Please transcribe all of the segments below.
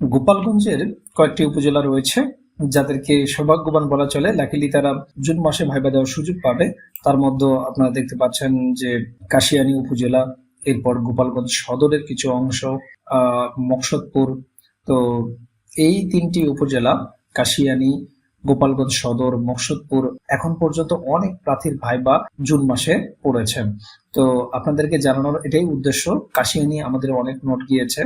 গোপালগঞ্জের কয়েকটি উপজেলা রয়েছে, যাদেরকে সৌভাগ্যবান বলা চলে। লাকিলি তারা জুন মাসে ভাইবা দেওয়ার সুযোগ পাবে। তার মধ্যে আপনারা দেখতে পাচ্ছেন যে কাশিয়ানী উপজেলা, এরপর গোপালগঞ্জ সদরের কিছু অংশ মকসদপুর। তো এই তিনটি উপজেলা, কাশিয়ানী, গোপালগঞ্জ সদর, মকসদপুর, এখন পর্যন্ত অনেক প্রার্থীর ভাইবা জুন মাসে পড়েছেন তো আপনাদেরকে জানানোর এটাই উদ্দেশ্য, কাশিয়ানী আমাদের অনেক নোট গিয়েছে।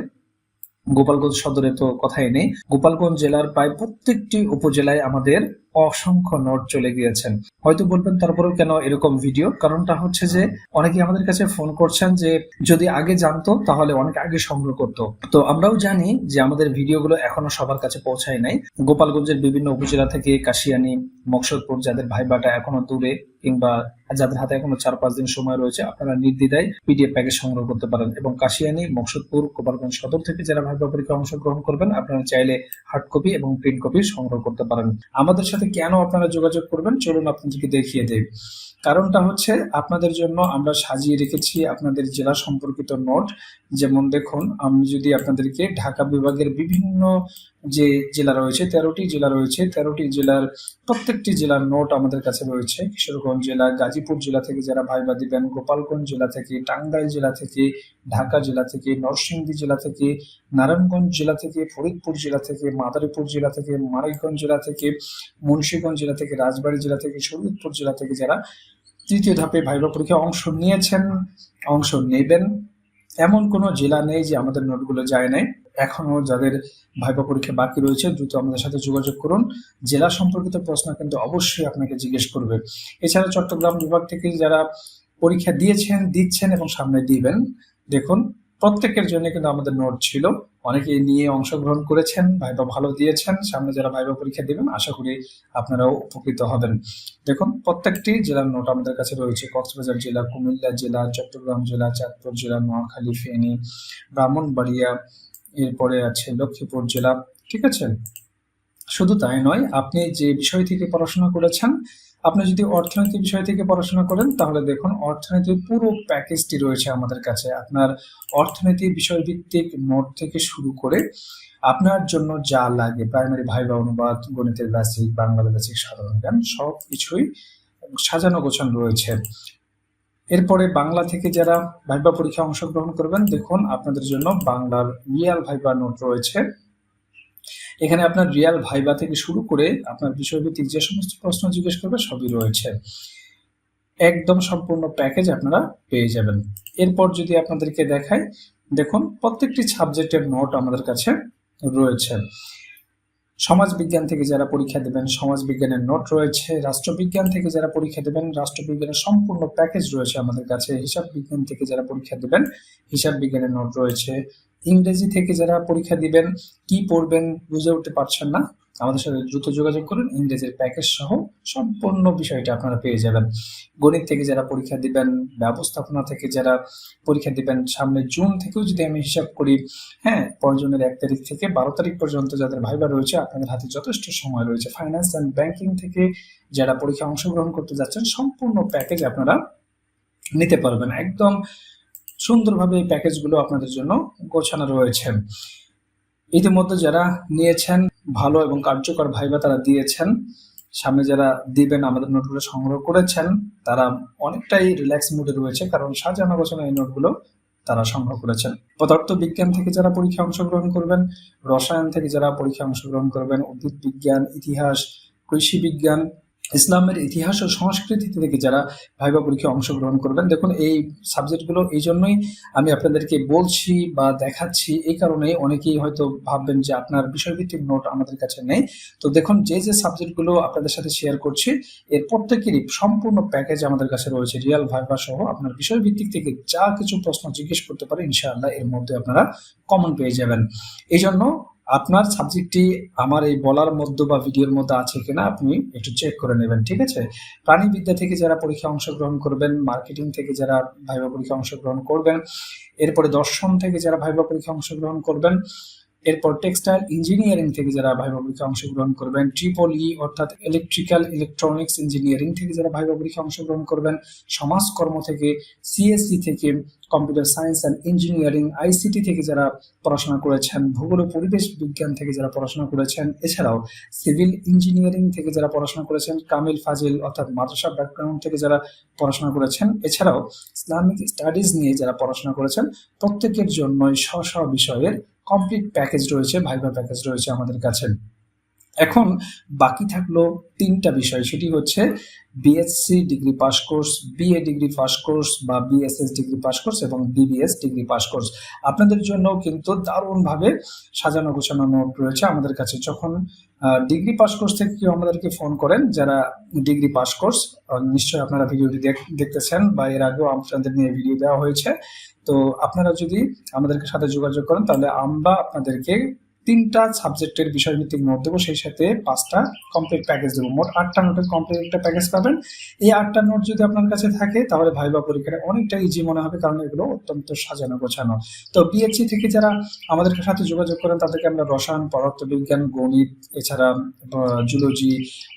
গোপালগঞ্জ সদরে তো কথাই নেই। গোপালগঞ্জ জেলার প্রায় প্রত্যেকটি উপজেলায় আমাদের অসংখ্য নোট চলে গিয়েছেন। হয়তো বলবেন তারপরেও কেন এরকম ভিডিও? কারণটা হচ্ছে যে অনেকে আমাদের কাছে ফোন করছেন যে যদি আগে জানতো তাহলে অনেক আগে সংগ্রহ করতো। তো আমরাও জানি যে আমাদের ভিডিওগুলো এখনও সবার কাছে পৌঁছায় নাই। গোপালগঞ্জের বিভিন্ন উপজেলা থেকে কাশিয়ানি, মকসদপুর যাদের ভাইবাটা এখনও দূরে কিংবা যাদের হাতে এখনও চার, পাঁচ দিন সময় রয়েছে, আপনারা নির্দ্বিধায় পিডিএফ প্যাকেজ সংগ্রহ করতে পারেন। এবং কাশিয়ানি, মকসদপুর, গোপালগঞ্জ সদর থেকে যারা ভাইবা পরীক্ষা অংশগ্রহণ করবেন, আপনারা চাইলে হার্ড কপি এবং প্রিন্ট কপি সংগ্রহ করতে পারেন। আমাদের সাথে কেন আপনারা যোগাযোগ করবেন, চলুন আপনাদেরকে দেখিয়ে দেই। কারণটা হচ্ছে, আপনাদের জন্য আমরা সাজিয়ে রেখেছি আপনাদের জেলা সম্পর্কিত নোট। যেমন দেখুন, আমি যদি আপনাদেরকে ঢাকা বিভাগের বিভিন্ন যে জেলা রয়েছে তেরোটি জেলা রয়েছে তেরোটি জেলার প্রত্যেকটি জেলার নোট আমাদের কাছে রয়েছে কিশোরগঞ্জ জেলা গাজীপুর জেলা থেকে যারা ভাইবা দিবেন গোপালগঞ্জ জেলা থেকে টাঙ্গাইল জেলা থেকে ঢাকা জেলা থেকে নরসিংদী জেলা থেকে নারায়ণগঞ্জ জেলা থেকে ফরিদপুর জেলা থেকে মাদারীপুর জেলা থেকে মারাইগঞ্জ জেলা থেকে মুন্সীগঞ্জ জেলা থেকে রাজবাড়ী জেলা থেকে শরীয়তপুর জেলা থেকে যারা তৃতীয় ধাপে ভাইবা পরীক্ষায় অংশ নিয়েছেন অংশ নেবেন এমন কোনো জেলা নেই যে আমাদের নোটগুলো যায় নাই এখনও যাদের ভাইবা পরীক্ষা বাকি রয়েছে, দ্রুত আমাদের সাথে যোগাযোগ করুন। জেলা সম্পর্কিত প্রশ্ন কিন্তু অবশ্যই আপনাকে জিজ্ঞেস করবে। এছাড়া চট্টগ্রাম বিভাগ থেকে যারা পরীক্ষা দিয়েছেন, দিচ্ছেন এবং সামনে দিবেন, দেখুন, প্রত্যেকের জন্য কিন্তু আমাদের নোট ছিল। অনেকে নিয়ে অংশগ্রহণ করেছেন ভাইবা ভালো দিয়েছেন, সামনে যারা ভাইবা পরীক্ষা দিবেন, আশা করি আপনারাও উপকৃত হবেন। দেখুন, প্রত্যেকটি জেলার নোট আমাদের কাছে রয়েছে। কক্সবাজার জেলা, কুমিল্লা জেলা, চট্টগ্রাম জেলা, চাঁদপুর জেলা, নোয়াখালী, ফেনী, ব্রাহ্মণবাড়িয়া এরপরে আছে লক্ষ্মীপুর জেলা, ঠিক আছে? শুধু তাই নয়, আপনি যে বিষয় থেকে পড়াশোনা করেছেন, আপনি যদি অর্থনীতি বিষয় থেকে পড়াশোনা করেন, তাহলে দেখুন অর্থনীতির পুরো প্যাকেজটি রয়েছে আমাদের কাছে। আপনার অর্থনীতি বিষয়ভিত্তিক নোট থেকে শুরু করে আপনার জন্য যা লাগে প্রাইমারি ভাইবা অনুবাদ, গণিতের বেসিক বাংলা বেসিক সাধারণ জ্ঞান সব কিছুই সাজানো গোছানো রয়েছে। এরপরে বাংলা থেকে যারা ভাইবা পরীক্ষা অংশগ্রহণ করবেন, দেখুন আপনাদের জন্য বাংলার রিয়াল ভাইবা নোট রয়েছে। এখানে আপনার রিয়াল ভাইবা থেকে শুরু করে আপনার বিষয়ভিত্তিক যে সমস্ত প্রশ্ন জিজ্ঞেস করবে সবই রয়েছে। একদম সম্পূর্ণ প্যাকেজ আপনারা পেয়ে যাবেন। এরপর যদি আপনাদেরকে দেখাই, দেখুন প্রত্যেকটি সাবজেক্টের নোট আমাদের কাছে রয়েছে। সমাজ বিজ্ঞান থেকে যারা পরীক্ষা দেবেন সমাজ বিজ্ঞানের নোট রয়েছে। রাষ্ট্রবিজ্ঞান থেকে যারা পরীক্ষা দেবেন, রাষ্ট্রবিজ্ঞানের সম্পূর্ণ প্যাকেজ রয়েছে আমাদের কাছে। হিসাব বিজ্ঞান থেকে যারা পরীক্ষা দেবেন, হিসাব বিজ্ঞানের নোট রয়েছে। ইংরেজি থেকে যারা পরীক্ষা দিবেন, কি পড়বেন বুঝে উঠতে পারছেন না? আমাদের সাথে দ্রুত যোগাযোগ করুন, ইংরেজির প্যাকেজ সহ সম্পূর্ণ বিষয়টা আপনারা পেয়ে যাবেন। গণিত থেকে যারা পরীক্ষা দিবেন, ব্যবস্থাপনা থেকে যারা পরীক্ষা দিবেন, সামনে জুন থেকেও যদি আমি হিসাব করি হ্যাঁ পরের জুনের এক তারিখ থেকে বারো তারিখ পর্যন্ত যাদের ভাইবা রয়েছে, আপনাদের হাতে যথেষ্ট সময় রয়েছে। ফাইন্যান্স অ্যান্ড ব্যাংকিং থেকে যারা পরীক্ষা অংশগ্রহণ করতে যাচ্ছেন, সম্পূর্ণ প্যাকেজ আপনারা নিতে পারবেন। একদম সুন্দরভাবে এই প্যাকেজগুলো আপনাদের জন্য গোছানো রয়েছে। ইতিমধ্যে যারা নিয়েছেন ভালো এবং কার্যকর ভাইবা তারা দিয়েছেন। সামনে যারা দিবেন, আমাদের নোটগুলো সংগ্রহ করেছেন, তারা অনেকটাই রিল্যাক্স মুডে রয়েছে, কারণ সাজানো গোছানো এই নোটগুলো তারা সংগ্রহ করেছেন। পদার্থ বিজ্ঞান থেকে যারা পরীক্ষা অংশগ্রহণ করবেন, রসায়ন থেকে যারা পরীক্ষা অংশগ্রহণ করবেন, উদ্ভিদ বিজ্ঞান, ইতিহাস, কৃষি বিজ্ঞান ইসলামের ইতিহাস ও সংস্কৃতি থেকে যারা ভাইবা পরীক্ষায় অংশগ্রহণ করবেন, দেখুন এই সাবজেক্টগুলো, এই জন্যই আমি আপনাদেরকে বলছি বা দেখাচ্ছি। এই কারণে অনেকেই হয়তো ভাববেন যে আপনার বিষয়ভিত্তিক নোট আমাদের কাছে নেই। তো দেখুন, যে যে সাবজেক্টগুলো আপনাদের সাথে শেয়ার করছি, এর প্রত্যেকেরই সম্পূর্ণ প্যাকেজ আমাদের কাছে রয়েছে। রিয়াল ভাইবা সহ আপনার বিষয়ভিত্তিক থেকে যা কিছু প্রশ্ন জিজ্ঞেস করতে পারে, ইনশাআল্লাহ এর মধ্যে আপনারা কমন পেয়ে যাবেন। এই জন্য আপনার সাবজেক্টটি আমার এই বলার মধ্যে বা ভিডিওর মধ্যে আছে কিনা আপনি একটু চেক করে নেবেন, ঠিক আছে? প্রাণীবিদ্যা থেকে যারা পরীক্ষা অংশগ্রহণ করবেন মার্কেটিং থেকে যারা ভাইবা পরীক্ষা অংশগ্রহণ করবেন, এরপরে দর্শন থেকে যারা ভাইবা পরীক্ষা অংশগ্রহণ করবেন এরপর টেক্সটাইল ইঞ্জিনিয়ারিং থেকে যারা ভাইবা পরীক্ষা অংশগ্রহণ করবেন ট্রিপল ই অর্থাৎ ইলেকট্রিক্যাল ইলেকট্রনিক্স ইঞ্জিনিয়ারিং থেকে যারা ভাইবা পরীক্ষা অংশগ্রহণ করবেন, সমাজকর্ম থেকে সিএসসি থেকে computer science and engineering ICT থেকে যারা পড়াশোনা করেছেন, ভূগোল ও পরিবেশ বিজ্ঞান থেকে যারা পড়াশোনা করেছেন, এছাড়াও সিভিল ইঞ্জিনিয়ারিং থেকে যারা পড়াশোনা করেছেন, কামিল ফাজিল অর্থাৎ মাদ্রাসা ব্যাকগ্রাউন্ড থেকে যারা পড়াশোনা করেছেন, এছাড়াও ইসলামিক স্টাডিজ নিয়ে যারা পড়াশোনা করেছেন, প্রত্যেকের জন্যই স্ব স্ব বিষয়ের কমপ্লিট প্যাকেজ রয়েছে ভাইবা প্যাকেজ রয়েছে আমাদের কাছে। এখন বাকি থাকল তিনটা বিষয়। সেটি হচ্ছে BSc degree pass course BA degree pass course বা বিএসএস ডিগ্রি পাস কোর্স এবং বিবিএস ডিগ্রি পাস কোর্স আপনাদের জন্য কিন্তু দারুণভাবে সাজানো গোছানো নোট রয়েছে আমাদের কাছে। যখন ডিগ্রি পাস কোর্স থেকে কেউ আমাদেরকে ফোন করেন, যারা ডিগ্রি পাস কোর্স নিশ্চয়ই আপনারা ভিডিওটি দেখ- দেখতেছেন বা এর আগেও আপনাদের নিয়ে ভিডিও দেওয়া হয়েছে। তো আপনারা যদি আমাদের সাথে যোগাযোগ করেন, তাহলে আমরা আপনাদেরকে তিনটা সাবজেক্টের বিষয়ভিত্তিক নোট দেবো, সেই সাথে পাঁচটা কমপ্লিট প্যাকেজ দেবো। মোট আটটা নোটের কমপ্লিট একটা প্যাকেজ পাবেন। এই আটটা নোট যদি আপনার কাছে থাকে, তাহলে ভাইবা পরীক্ষাটা অনেকটা ইজি মনে হবে, কারণ এগুলো অত্যন্ত সাজানো গোছানো। তো বিএসসি থেকে যারা আমাদের সাথে যোগাযোগ করেন, তাদেরকে আমরা রসায়ন, পদার্থবিজ্ঞান, গণিত, এছাড়া জুলজি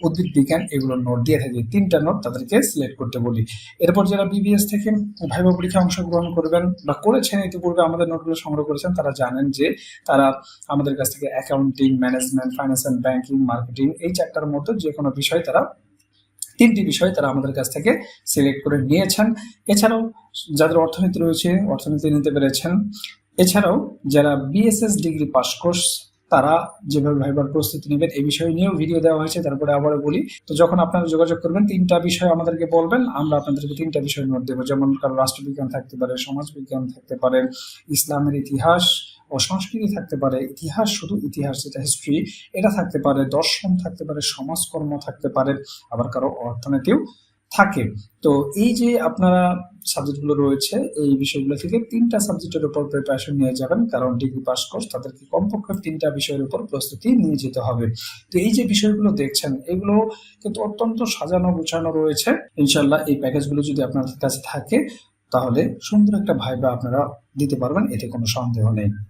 উদ্ভিদ বিজ্ঞান এগুলোর নোট দিয়ে থাকি। তিনটা নোট তাদেরকে সিলেক্ট করতে বলি। এরপর যারা বিবিএস থেকে ভাইবা পরীক্ষা অংশগ্রহণ করবেন বা করেছেন ইতিপূর্বে আমাদের নোটগুলো সংগ্রহ করেছেন, তারা জানেন যে তারা আমাদের কাছ থেকে accounting management finance and banking marketing এই চারটার মতো যে কোনো বিষয় তারা, তিনটি বিষয় তারা আমাদের কাছ থেকে সিলেক্ট করে নিয়েছেন। এছাড়াও যাদের অর্থনীতি রয়েছে, অর্থনীতি নিতে পেরেছেন। এছাড়াও যারা বিএসএস ডিগ্রি পাস কোর্স তারা যেভাবে ভাইবার প্রস্তুতি নেবেন, এই বিষয় নিয়েও ভিডিও দেওয়া হয়েছে, তারপরে আবারও বলি। তো যখন আপনারা যোগাযোগ করবেন, তিনটা বিষয় আমাদেরকে বলবেন, আমরা আপনাদেরকে তিনটা বিষয় নোট দেবো। যেমন কারও রাষ্ট্রবিজ্ঞান থাকতে পারে, সমাজবিজ্ঞান থাকতে পারে, ইসলামের ইতিহাস ও সংস্কৃতি থাকতে পারে। ইতিহাস শুধু ইতিহাস, যেটা হিস্ট্রি এটা থাকতে পারে। দর্শন থাকতে পারে, সমাজকর্ম থাকতে পারে। আবার কারও অর্থনীতিও থাকে। তো এই যে আপনারা সাবজেক্টগুলো রয়েছে, এই বিষয়গুলো থেকে তিনটা সাবজেক্টের উপর প্রিপারেশন নিয়ে যাবেন, কারণ ডিগ্রি পাস কোর্স তাদেরকে কমপক্ষে তিনটা বিষয়ের উপর প্রস্তুতি নিয়ে যেতে হবে। তো এই যে বিষয়গুলো দেখছেন, এগুলো কিন্তু অত্যন্ত সাজানো গোছানো রয়েছে। ইনশাল্লাহ এই প্যাকেজগুলো যদি আপনাদের কাছে থাকে, তাহলে সুন্দর একটা ভাইবা আপনারা দিতে পারবেন, এতে কোনো সন্দেহ নেই।